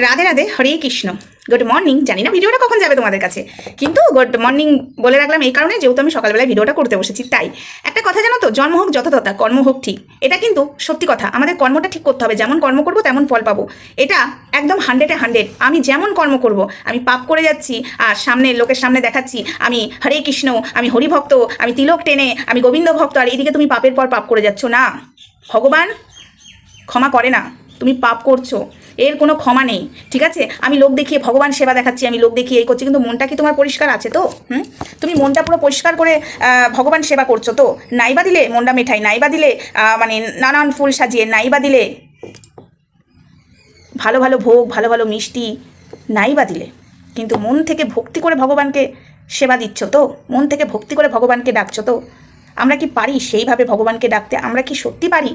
Radhe Radhe, Hare Krishna. Good morning জানি না ভিডিওটা কখন যাবে তোমাদের কাছে। কিন্তু গুড মর্নিং বলে রাখলাম এই কারণে, যেহেতু আমি সকালবেলায় ভিডিওটা করতে বসেছি, তাই। একটা কথা জানো তো, জন্ম হোক যথাযথা কর্ম হোক ঠিক। এটা কিন্তু সত্যি কথা। আমাদের কর্মটা ঠিক করতে হবে। যেমন কর্ম করব, তেমন ফল পাবো। এটা একদম হান্ড্রেডে হান্ড্রেড আমি যেমন কর্ম করব, আমি পাপ করে যাচ্ছি, আর সামনে লোকের সামনে দেখাচ্ছি, আমি হরে কৃষ্ণ, আমি হরিভক্ত, আমি তিলক টেনে, আমি গোবিন্দ ভক্ত, আর এইদিকে তুমি পাপের পর পাপ করে যাচ্ছ। না, ভগবান ক্ষমা করে না। তুমি পাপ করছ। এর কোনো ক্ষমা নেই, ঠিক আছে? আমি লোক দেখিয়ে ভগবান সেবা দেখাচ্ছি, আমি লোক দেখিয়ে এই করছি, কিন্তু মনটা কি তোমার পরিষ্কার আছে তো? হুম? তুমি মনটা পুরো পরিষ্কার করে ভগবান সেবা করছ তো? নাইবা দিলে মন্ডা মিঠাই, নাইবা দিলে মানে নানান ফুল সাজিয়ে, নাইবা দিলে ভালো ভালো ভোগ, ভালো ভালো মিষ্টি, নাইবা দিলে। কিন্তু মন থেকে ভক্তি করে ভগবানকে সেবা দিচ্ছ তো? মন থেকে ভক্তি করে ভগবানকে ডাকছো তো? আমরা কি পারি সেইভাবে ভগবানকে ডাকতে? আমরা কি সত্যি পারি?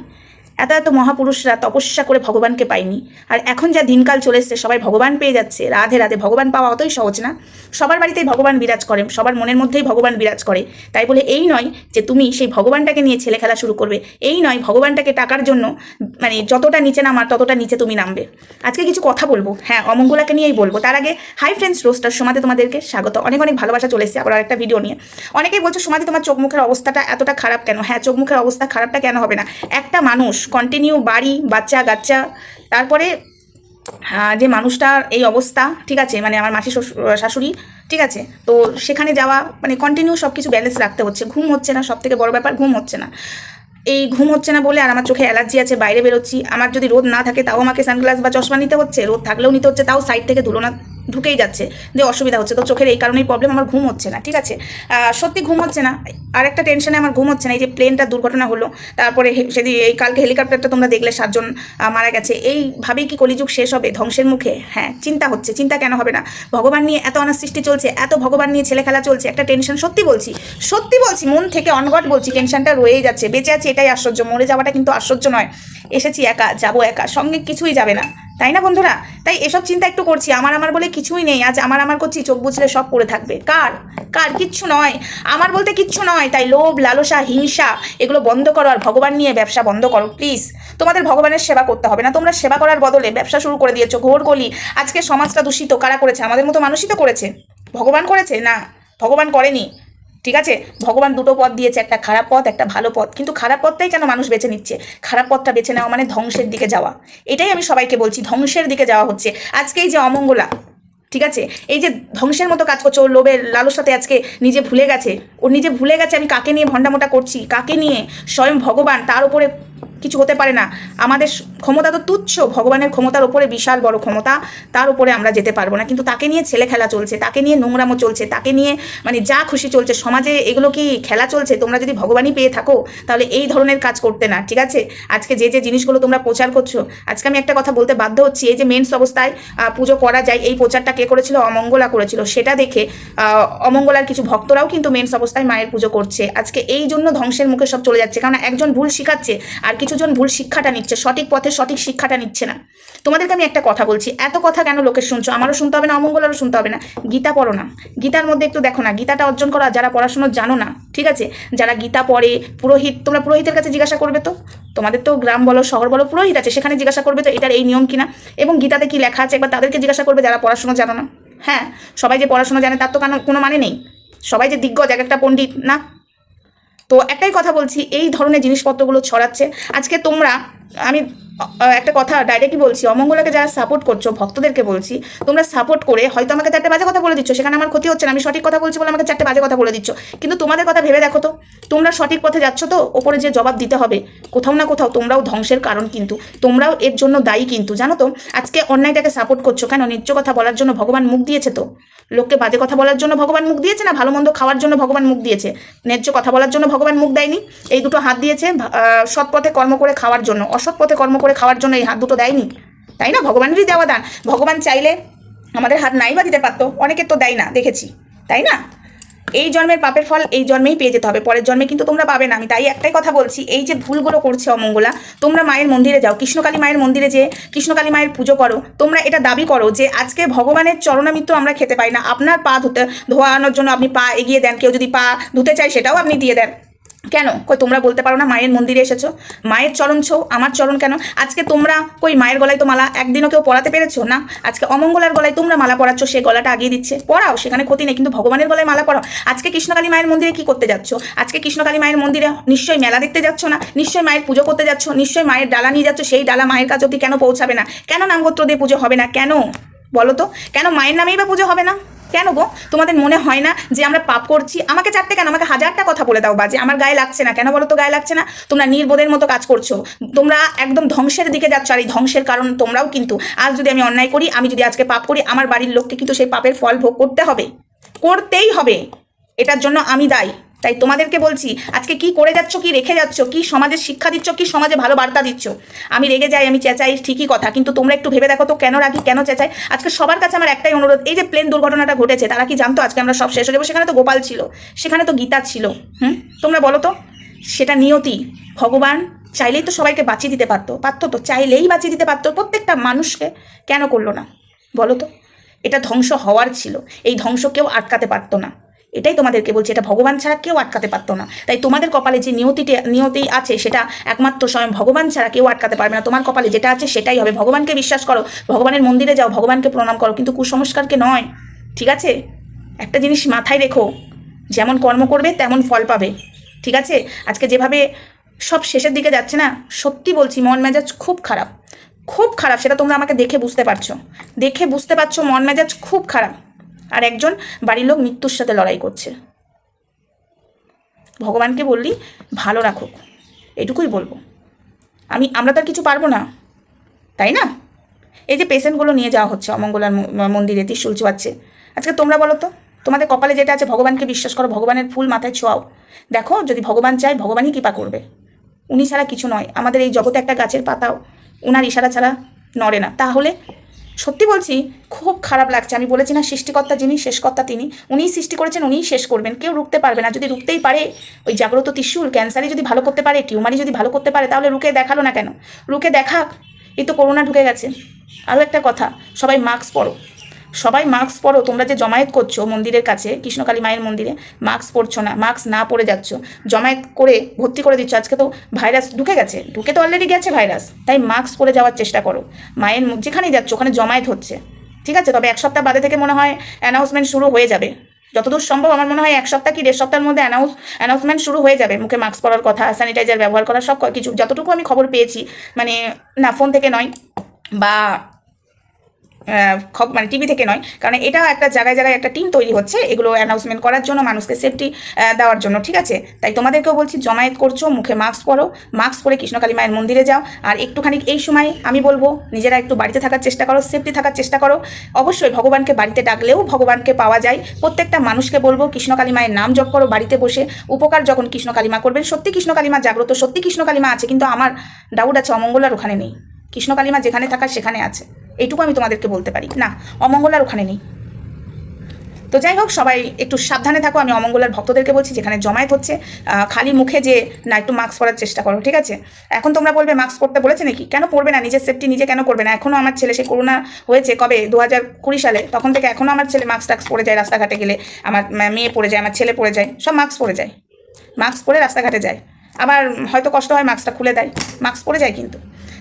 এত এত মহাপুরুষরা তপস্যা করে ভগবানকে পায়নি। আর এখন যা দিনকাল চলে এসছে, সবাই ভগবান পেয়ে যাচ্ছে। রাধে রাধে, ভগবান পাওয়া অতই সহজ না। সবার বাড়িতেই ভগবান বিরাজ করেন, সবার মনের মধ্যেই ভগবান বিরাজ করে। তাই বলে এই নয় যে তুমি সেই ভগবানটাকে নিয়ে ছেলে খেলা শুরু করবে। এই নয় ভগবানটাকে টাকার জন্য মানে যতটা নিচে নামার ততটা নিচে তুমি নামবে। আজকে কিছু কথা বলব। হ্যাঁ অমঙ্গলাকে নিয়েই বলব। তার আগে হাই ফ্রেন্ডস রোস্টার সমাতে তোমাদেরকে স্বাগত। অনেক অনেক ভালোবাসা চলে এসেছে আবার একটা ভিডিও নিয়ে। অনেকেই বলছো সমাধি তোমার চোখ মুখের অবস্থাটা এতটা খারাপ কেন? হ্যাঁ চোখ মুখের অবস্থা খারাপটা কেন হবে না? একটা মানুষ কন্টিনিউ বাড়ি, বাচ্চা, গাচ্চা, তারপরে যে মানুষটার এই অবস্থা, ঠিক আছে মানে আমার মাসি শাশুড়ি, ঠিক আছে, তো সেখানে যাওয়া মানে কন্টিনিউ সব কিছু ব্যালেন্স রাখতে হচ্ছে। ঘুম হচ্ছে না সব থেকে বড় ব্যাপার ঘুম হচ্ছে না। এই ঘুম হচ্ছে না বলে আর আমার চোখে অ্যালার্জি আছে, বাইরে বেরোচ্ছি, আমার যদি রোদ না থাকে তাও আমাকে সানগ্লাস বা চশমা নিতে হচ্ছে, রোদ থাকলেও নিতে হচ্ছে, তাও সাইড থেকে ধুলো না ঢুকেই যাচ্ছে যে অসুবিধা হচ্ছে। তো চোখের এই কারণেই প্রবলেম আমার ঘুম হচ্ছে না, ঠিক আছে? সত্যি ঘুম হচ্ছে না। আর একটা টেনশনে আমার ঘুম হচ্ছে না, এই যে প্লেনটা দুর্ঘটনা হলো, তারপরে সেদিন এই কালকে হেলিকপ্টারটা তোমরা দেখলে, সাতজন মারা গেছে। এইভাবেই কি কলিযুগ শেষ হবে? ধ্বংসের মুখে? হ্যাঁ চিন্তা হচ্ছে, চিন্তা কেন হবে না? ভগবান নিয়ে এত অনার সৃষ্টি চলছে, এত ভগবান নিয়ে ছেলে খেলা চলছে, একটা টেনশন সত্যি বলছি সত্যি বলছি, মন থেকে অনগট বলছি টেনশনটা রয়েই যাচ্ছে, বেঁচে আছি এটাই আশ্চর্য, মরে যাওয়াটা কিন্তু আশ্চর্য নয়। এসেছি একা, যাব একা, সঙ্গে কিছুই যাবে না। তাই না বন্ধুরা? তাই এসব চিন্তা একটু করছি। আমার আমার বলে কিছুই নেই। আজ আমার আমার করছি, চোখ বুঝলে সব করে থাকবে। কার? কার? কিচ্ছু নয়। আমার বলতে কিচ্ছু নয়। তাই লোভ, লালসা, হিংসা, এগুলো বন্ধ করো আর ভগবান নিয়ে ব্যবসা বন্ধ করো প্লিজ তোমাদের ভগবানের সেবা করতে হবে না। তোমরা সেবা করার বদলে ব্যবসা শুরু করে দিয়েছ। ঘোর গলি। আজকে সমাজটা দূষিত। কারা করেছে? আমাদের মতো মানুষই তো করেছে। ভগবান করেছে? না। ভগবান করেনি। ঠিক আছে? ভগবান দুটো পথ দিয়েছে, একটা খারাপ পথ, একটা ভালো পথ। কিন্তু খারাপ পথটাই কেন মানুষ বেছে নিচ্ছে? খারাপ পথটা বেছে নেওয়া মানে ধ্বংসের দিকে যাওয়া। এটাই আমি সবাইকে বলছি, ধ্বংসের দিকে যাওয়া হচ্ছে। আজকে এই যে অমঙ্গলা, ঠিক আছে? এই যে ধ্বংসের মতো কাজ করছে, ওর লোভের লালুর সাথে আজকে নিজে ভুলে গেছে। ও নিজে ভুলে গেছে আমি কাকে নিয়ে ভণ্ডামোটা করছি? কাকে নিয়ে স্বয়ং ভগবান তার উপরে কিছু হতে পারে না। আমাদের ক্ষমতা তো তুচ্ছ, ভগবানের ক্ষমতার উপরে বিশাল বড় ক্ষমতা, তার উপরে আমরা যেতে পারব না। কিন্তু তাকে নিয়ে ছেলে খেলা চলছে, তাকে নিয়ে নোংরামো চলছে, তাকে নিয়ে মানে যা খুশি চলছে, সমাজে এগুলো কি খেলা চলছে? তোমরা যদি ভগবানই পেয়ে থাকো, তাহলে এই ধরনের কাজ করতে না, ঠিক আছে? আজকে যে যে জিনিসগুলো তোমরা প্রচার করছ, আজকে আমি একটা কথা বলতে বাধ্য হচ্ছি, এই যে মেন্স অবস্থায় পুজো করা যায়, এই প্রচারটা কে করেছিল? অমঙ্গলা করেছিল। সেটা দেখে অমঙ্গলার কিছু ভক্তরাও কিন্তু মেন্স অবস্থায় মায়ের পুজো করছে। আজকে এই জন্য ধ্বংসের মুখে সব চলে যাচ্ছে, কারণ একজন ভুল শিখাচ্ছে, আর কিছুজন ভুল শিক্ষাটা নিচ্ছে, সঠিক পথে সঠিক শিক্ষাটা নিচ্ছে না। তোমাদেরকে আমি একটা কথা বলছি, এত কথা কেন লোকের শুনছো? আমারও শুনতে হবে না, অমঙ্গলারও শুনতে হবে না। গীতা পড়ো না। গীতার মধ্যে একটু দেখো না, গীতাটা অর্জন করা যারা পড়াশুনো জানো না, ঠিক আছে? যারা গীতা পড়ে, পুরোহিত, তোমরা পুরোহিতের কাছে জিজ্ঞাসা করবে তো? তোমাদের তো গ্রাম বলো, শহর বলো, পুরোহিত আছে, সেখানে জিজ্ঞাসা করবে তো এটার এই নিয়ম কিনা? এবং গীতাতে কি লেখা আছে? একবার তাদেরকে জিজ্ঞাসা করবে যারা পড়াশুনো জানো না। হ্যাঁ সবাই যে পড়াশুনো জানে তার তো কোনো মানে নেই। সবাই যে দিগ্গজ, এক একটা পণ্ডিত, না? তো একটাই কথা বলছি এই ধরনের জিনিসপত্রগুলো ছড়াচ্ছে। আজকে তোমরা আমি একটা কথা ডাইরেক্টই বলছি, অমঙ্গলাকে যারা সাপোর্ট করছ, ভক্তদেরকে বলছি, তোমরা সাপোর্ট করে হয়তো আমাকে চারটে বাজে কথা বলে দিচ্ছ, সেখানে আমার ক্ষতি হচ্ছে না, আমি সঠিক কথা বলছি বলে আমাকে চারটে বাজে কথা বলে দিচ্ছ। কিন্তু তোমাদের কথা ভেবে দেখো তো, তোমরা সঠিক পথে যাচ্ছ তো, ওপরে যে জবাব দিতে হবে, কোথাও না কোথাও তোমরাও ধ্বংসের কারণ কিন্তু, তোমরাও এর জন্য দায়ী কিন্তু, জানো তো? আজকে অন্যায়টাকে সাপোর্ট করছ কেন? ন্যায্য কথা বলার জন্য ভগবান মুখ দিয়েছে তো? লোককে বাজে কথা বলার জন্য ভগবান মুখ দিয়েছে না, ভালো মন্দ খাওয়ার জন্য ভগবান মুখ দিয়েছে? ন্যায্য কথা বলার জন্য ভগবান মুখ দেয়নি? এই দুটো হাত দিয়েছে সৎ পথে কর্ম করে খাওয়ার জন্য, অসৎ পথে কর্ম করে খাওয়ার জন্য এই হাত দুটো দেয়নি? তাই না? ভগবানেরই দেওয়া দান। ভগবান চাইলে আমাদের হাত নাই বা দিতে পারতো। অনেকে তো দেয় না, দেখেছি। তাই না? এই জন্মের পাপের ফল এই জন্মেই পেয়ে যেতে হবে। পরের জন্মে কিন্তু তোমরা পাবে না। আমি তাই একটাই কথা বলছি, এই যে ভুলগুলো করছে অমঙ্গলা, তোমরা মায়ের মন্দিরে যাও। কৃষ্ণকালী মায়ের মন্দিরে যে কৃষ্ণকালী মায়ের পুজো করো। তোমরা এটা দাবি করো যে আজকে ভগবানের চরণামিত্র আমরা খেতে পাই না। আপনার পা ধুতে, ধোয়ানোর জন্য আপনি পা এগিয়ে দেন। কেউ যদি পা ধুতে চায় সেটাও আপনি দিয়ে দেন। কেন? কই, তোমরা বলতে পারো না, মায়ের মন্দিরে এসেছ। মায়ের চরণ ছো, আমার চরণ কেন? আজকে তোমরা, কই, মায়ের গলায় তো মালা, একদিনও কেউ পড়াতে পেরেছ? না, আজকে অমঙ্গলার গলায় তোমরা মালা পড়াচ্ছ সে গলাটা আগিয়ে দিচ্ছে। পড়াও, সেখানে ক্ষতি নেই, কিন্তু ভগবানের গলায় মালা পড়াও আজকে কৃষ্ণকালী মায়ের মন্দিরে কি করতে যাচ্ছ? আজকে কৃষ্ণকালী মায়ের মন্দিরে নিশ্চয়ই মেলা দেখতে যাচ্ছ না? নিশ্চয়ই মায়ের পুজো করতে যাচ্ছ? নিশ্চয়ই মায়ের ডালা নিয়ে যাচ্ছ? সেই ডালা মায়ের কাছে অব্দি কেন পৌঁছাবে না? কেন নামগোত্র দিয়ে পুজো হবে না? কেন? বলো তো, কেন মায়ের নামেই বা পুজো হবে না? কেন গো? তোমাদের মনে হয় না যে আমরা পাপ করছি? আমাকে চারটে কেন? আমাকে হাজারটা কথা বলে দাও বাজে আমার গায়ে লাগছে না। কেন বলো তো গায়ে লাগছে না? তোমরা নির্বোধের মতো কাজ করছ। তোমরা একদম ধ্বংসের দিকে যাচ্ছ। আর এই ধ্বংসের কারণ তোমরাও কিন্তু আজ যদি আমি অন্যায় করি, আমি যদি আজকে পাপ করি, আমার বাড়ির লোককে কিন্তু সেই পাপের ফল ভোগ করতে হবে। করতেই হবে। এটার জন্য আমি দায়ী। তাই তোমাদেরকে বলছি, আজকে কি করে যাচ্ছ, কি রেখে যাচ্ছ, কি সমাজে শিক্ষা দিচ্ছ, কি সমাজে ভালো বার্তা দিচ্ছ? আমি রেগে যাই, আমি চেঁচাই, ঠিকই কথা, কিন্তু তোমরা একটু ভেবে দেখো তো কেন রাখি কেন চেঁচাই? আজকে সবার কাছে আমার একটাই অনুরোধ, এই যে প্লেন দুর্ঘটনাটা ঘটেছে, তারা কি জানতো আজকে আমরা সব শেষ হয়ে যাব? সেখানে তো গোপাল ছিল, সেখানে তো গীতা ছিল, হুম? তোমরা বলো তো, সেটা নিয়তি, ভগবান চাইলেই তো সবাইকে বাঁচিয়ে দিতে পারতো পারতো তো, চাইলেই বাঁচিয়ে দিতে পারতো, প্রত্যেকটা মানুষকে কেন করল না? বলো তো, এটা ধ্বংস হওয়ার ছিল, এই ধ্বংস কেউ আটকাতে পারতো না। এটাই তোমাদেরকে বলছি, এটা ভগবান ছাড়া কেউ আটকাতে পারতো না। তাই তোমাদের কপালে যে নিয়তিতে নিয়তি আছে, সেটা একমাত্র স্বয়ং ভগবান ছাড়া কেউ আটকাতে পারবে না। তোমার কপালে যেটা আছে, সেটাই হবে। ভগবানকে বিশ্বাস করো, ভগবানের মন্দিরে যাও, ভগবানকে প্রণাম করো, কিন্তু কুসংস্কারকে নয়, ঠিক আছে? একটা জিনিস মাথায় রেখো, যেমন কর্ম করবে, তেমন ফল পাবে, ঠিক আছে? আজকে যেভাবে সব শেষের দিকে যাচ্ছে না, সত্যি বলছি, মন মেজাজ খুব খারাপ। খুব খারাপ, সেটা তোমরা আমাকে দেখে বুঝতে পারছ। দেখে বুঝতে পারছ, মন মেজাজ খুব খারাপ। আর একজন বাড়ির লোক মৃত্যুর সাথে লড়াই করছে। ভগবানকে বললি, ভালো রাখুক, এটুকুই বলব। আমি, আমরা তো আর কিছু পারব না, তাই না? এই যে পেশেন্টগুলো নিয়ে যাওয়া হচ্ছে অমঙ্গলার মন্দিরে ত্রিশুল চোয়াচ্ছে। আজকে তোমরা বলো তো, তোমাদের কপালে যেটা আছে, ভগবানকে বিশ্বাস করো, ভগবানের ফুল মাথায় ছোঁয়াও। দেখো, যদি ভগবান চায়, ভগবানই কৃপা করবে। উনি ছাড়া কিছু নয়, আমাদের এই জগতে একটা গাছের পাতাও ওনার ইশারা ছাড়া নড়ে না। তাহলে সত্যি বলছি, খুব খারাপ লাগছে। আমি বলেছি না সৃষ্টিকর্তা যিনি, শেষকর্তা তিনি। উনিই সৃষ্টি করেছেন, উনিই শেষ করবেন। কেউ রুখতে পারবে না। যদি রুখতেই পারে, ওই জাগ্রত ত্রিশুল, ক্যান্সারই যদি ভালো করতে পারে, টিউমারই যদি ভালো করতে পারে, তাহলে রুখে দেখাল না কেন? রুখে দেখাক এই তো করোনা ঢুকে গেছে। আরও একটা কথা, সবাই মাস্ক পরো। সবাই মাস্ক পরো তোমরা যে জমায়েত করছ মন্দিরের কাছে, কৃষ্ণকালী মায়ের মন্দিরে মাস্ক পরছো না মাস্ক না পরে যাচ্ছ, জমায়েত করে ভর্তি করে দিচ্ছ, আজকে তো ভাইরাস ঢুকে গেছে, ঢুকে তো অলরেডি গেছে ভাইরাস তাই মাস্ক পরে যাওয়ার চেষ্টা করো, মায়ের যেখানেই যাচ্ছ, ওখানে জমায়েত হচ্ছে, ঠিক আছে? তবে এক সপ্তাহ বাদে থেকে মনে হয় অ্যানাউন্সমেন্ট শুরু হয়ে যাবে, যতদূর সম্ভব আমার মনে হয় এক সপ্তাহ কি দেড় সপ্তাহের মধ্যে অ্যানাউন্স অ্যানাউন্সমেন্ট শুরু হয়ে যাবে, মুখে মাস্ক পরার কথা স্যানিটাইজার ব্যবহার করা, সব কিছু যতটুকু আমি খবর পেয়েছি মানে না ফোন থেকে নয়, বা মানে টিভি থেকে নয়, কারণ এটা একটা জায়গায় জায়গায় একটা টিম তৈরি হচ্ছে, এগুলো অ্যানাউন্সমেন্ট করার জন্য, মানুষকে সেফটি দেওয়ার জন্য, ঠিক আছে? তাই তোমাদেরকেও বলছি, জমায়েত করছ, মুখে মাস্ক পরো মাস্ক পরে কৃষ্ণকালী মায়ের মন্দিরে যাও, আর একটুখানি এই সময় আমি বলব, নিজেরা একটু বাড়িতে থাকার চেষ্টা করো সেফটি থাকার চেষ্টা করো। অবশ্যই ভগবানকে বাড়িতে ডাকলেও ভগবানকে পাওয়া যায়। প্রত্যেকটা মানুষকে বলব, কৃষ্ণকালী মায়ের নাম জপ করো বাড়িতে বসে। উপকার যখন কৃষ্ণকালী মা করবেন, সত্যি কৃষ্ণকালী মা জাগ্রত, সত্যি কৃষ্ণকালী মা আছে, কিন্তু আমার ডাউট আছে অমঙ্গলার ওখানে নেই। কৃষ্ণকালী মা যেখানে থাকার সেখানে আছে। এইটুকু আমি তোমাদেরকে বলতে পারি। না অমঙ্গলার ওখানে নেই। তো যাই হোক, সবাই একটু সাবধানে থাকো, আমি অমঙ্গলার ভক্তদেরকে বলছি, যেখানে জমায়েত হচ্ছে খালি মুখে যে না, একটু মাস্ক পরার চেষ্টা করো, ঠিক আছে? এখন তোমরা বলবে মাস্ক পরতে বলেছে নাকি? কেন পরবে না? নিজের সেফটি নিজে কেন করবে না? এখনও আমার ছেলে, সে করোনা হয়েছে কবে? দু হাজার কুড়ি সালে। তখন থেকে এখনও আমার ছেলে মাস্ক টাস্ক পরে যায় রাস্তাঘাটে গেলে। আমার মেয়ে পরে যায়, আমার ছেলে পরে যায়, সব মাস্ক পরে যায়। মাস্ক পরে রাস্তাঘাটে যায়। আবার হয়তো কষ্ট হয় মাস্কটা খুলে দেয়। মাস্ক পরে যায় কিন্তু।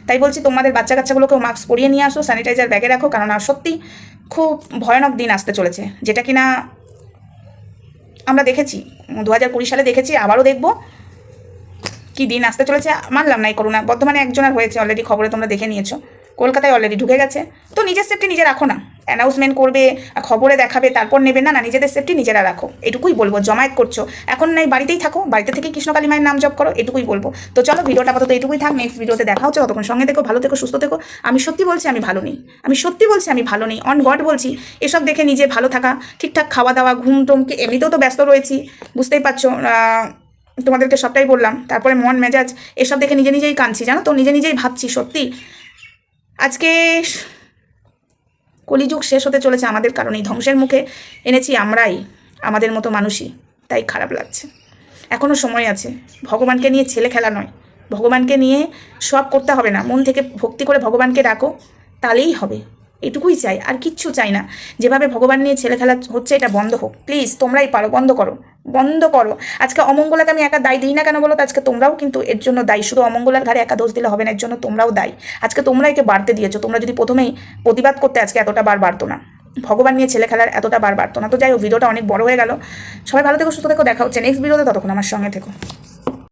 তাই বলছি, তোমাদের বাচ্চা কাচ্চাগুলোকেও মাস্ক পরিয়ে নিয়ে আসো, স্যানিটাইজার ব্যাগে রাখো কারণ আর সত্যি খুব ভয়ানক দিন আসতে চলেছে। যেটা কিনা আমরা দেখেছি, দু হাজার কুড়ি সালে দেখেছি, আবারও দেখব। কি দিন আসতে চলেছে, মানলাম না এই করোনা। বর্ধমানে একজনের হয়েছে অলরেডি খবরে তোমরা দেখে নিয়েছো। কলকাতায় অলরেডি ঢুকে গেছে। তো নিজের সেফটি নিজে রাখো না। অ্যানাউন্সমেন্ট করবে, খবরে দেখাবে, তারপর নেবে, না না, নিজেদের সেফটি নিজেরা রাখো। এটুকুই বলব, জমায়েত করছ। এখন নাই, বাড়িতেই থাকো, বাড়িতে থেকে কৃষ্ণকালী মায়ের নাম জপ করো, এটুকুই বলব। তো চলো, ভিডিওটা আপাতত এটুকুই থাক নেক্সট ভিডিওতে দেখা হচ্ছে, ততক্ষণ সঙ্গে দেখো ভালো থেকো, সুস্থ থেকো। আমি সত্যি বলছি, আমি ভালো নেই। আমি সত্যি বলছি, আমি ভালো নেই। অন গড বলছি, এসব দেখে নিজে ভালো থাকা, ঠিকঠাক খাওয়া দাওয়া ঘুম টুমকে এমনিতেও তো ব্যস্ত রয়েছি, বুঝতেই পারছ তোমাদেরকে সবটাই বললাম। তারপরে মন, মেজাজ, এসব দেখে নিজে নিজেই কাঁদছি, জানো তো? নিজে নিজেই ভাবছি, সত্যি। আজকে কলিযুগ শেষ হতে চলেছে আমাদের কারণেই ধ্বংসের মুখে এনেছি আমরাই, আমাদের মতো মানুষই। তাই খারাপ লাগছে। এখনও সময় আছে। ভগবানকে নিয়ে ছেলে খেলা নয়। ভগবানকে নিয়ে সব করতে হবে না। মন থেকে ভক্তি করে ভগবানকে ডাকো, তাহলেই হবে। এটুকুই চাই। আর কিচ্ছু চাই না। যেভাবে ভগবান নিয়ে ছেলে খেলা হচ্ছে, এটা বন্ধ হোক। প্লিজ, তোমরাই পারো। বন্ধ করো। বন্ধ করো। আজকে অমঙ্গলাকে আমি একা দায় দিই না কেন বলো আজকে তোমরাও কিন্তু এর জন্য দায়ী। শুধু অমঙ্গলার ঘাড়ে একা দোষ দিলে হবে না, এর জন্য তোমরাও দায়ী। আজকে তোমরা একে বাড়তে দিয়েছ। তোমরা যদি প্রথমেই প্রতিবাদ করতে আজকে এতটা বার বাড়তো না। ভগবান নিয়ে ছেলে খেলার এতটা বার বাড়তো না। তো যাই হোক, ভিডিওটা অনেক বড় হয়ে গেল। সবাই ভালো থেকো, সুস্থ থেকো, দেখা হচ্ছে নেক্সট ভিডিওতে। ততক্ষণ আমার সঙ্গে থেকো।